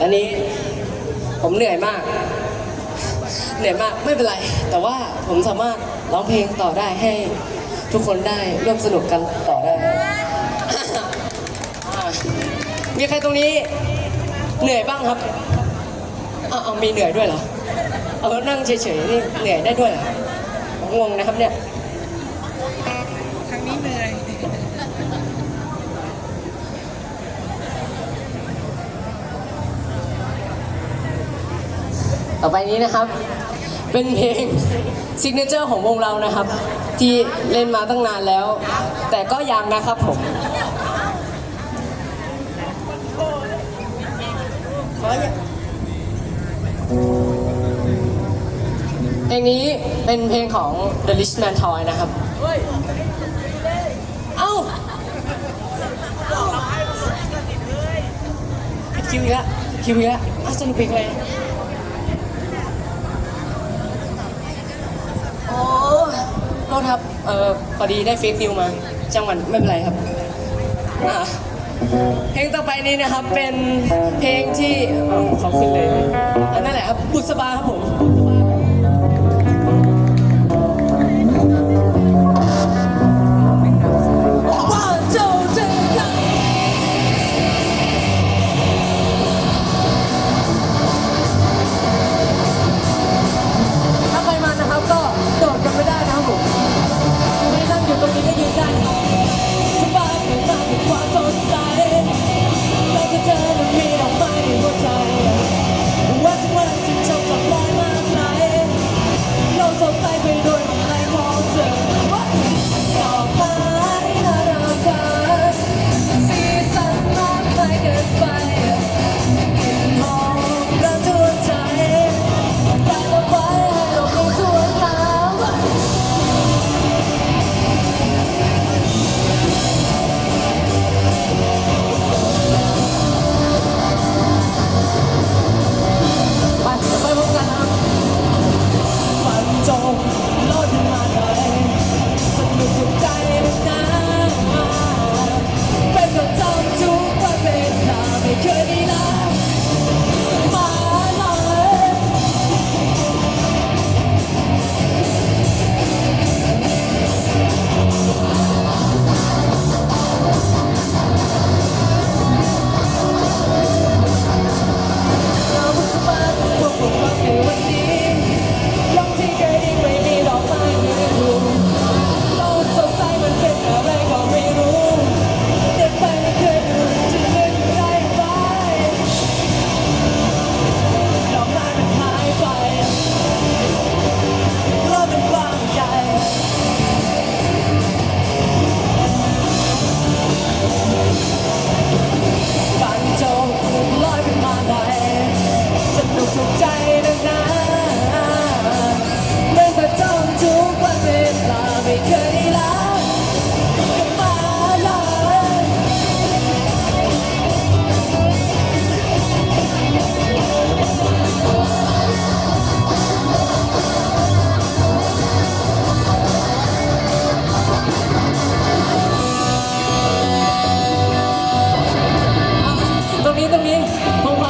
อันนี้ผมเหนื่อยมาก เหนื่อยมากไม่เป็นไร แต่ว่าผมสามารถร้องเพลงต่อได้ให้ทุกคนได้ร่วมสนุกกันต่อได้ มีใครตรงนี้เหนื่อยบ้างครับอ้าเอามีเหนื่อยด้วยเหรอ เอานั่งเฉยๆนี่เหนื่อยได้ด้วยเหรอผมงงนะครับเนี่ย ครั้งนี้เหนื่อย ต่อไปนี้นะครับ เป็นเพลงซิกเนเจอร์ของวงเรานะครับ ที่เล่นมาตั้งนานแล้ว แต่ก็ยังนะครับผมเพลงนี้เป็นเพลงของ The Rich Man Toy นะครับเอ้าคิวอีกแล้วคิวอีกแล้วอ้าวสนุกเพลงอะไร อ๋อโทษครับ เออพอดีได้เฟกนิวมา จังหวัดไม่เป็นไรครับอะเพลงต่อไปนี้นะครับเป็นเพลงที่เอ่อเขาขึ้นเลยอันนั่นแหละครับบุษบาครับผม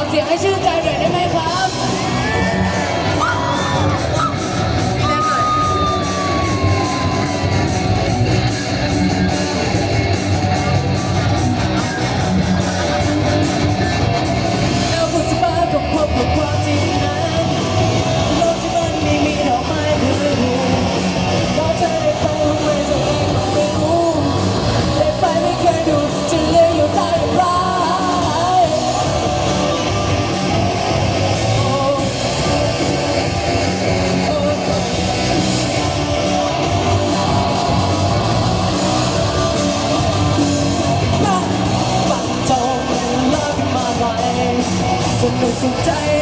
เสียงให้ชื่นใจหน่อยได้ไหมครับ สุขใจ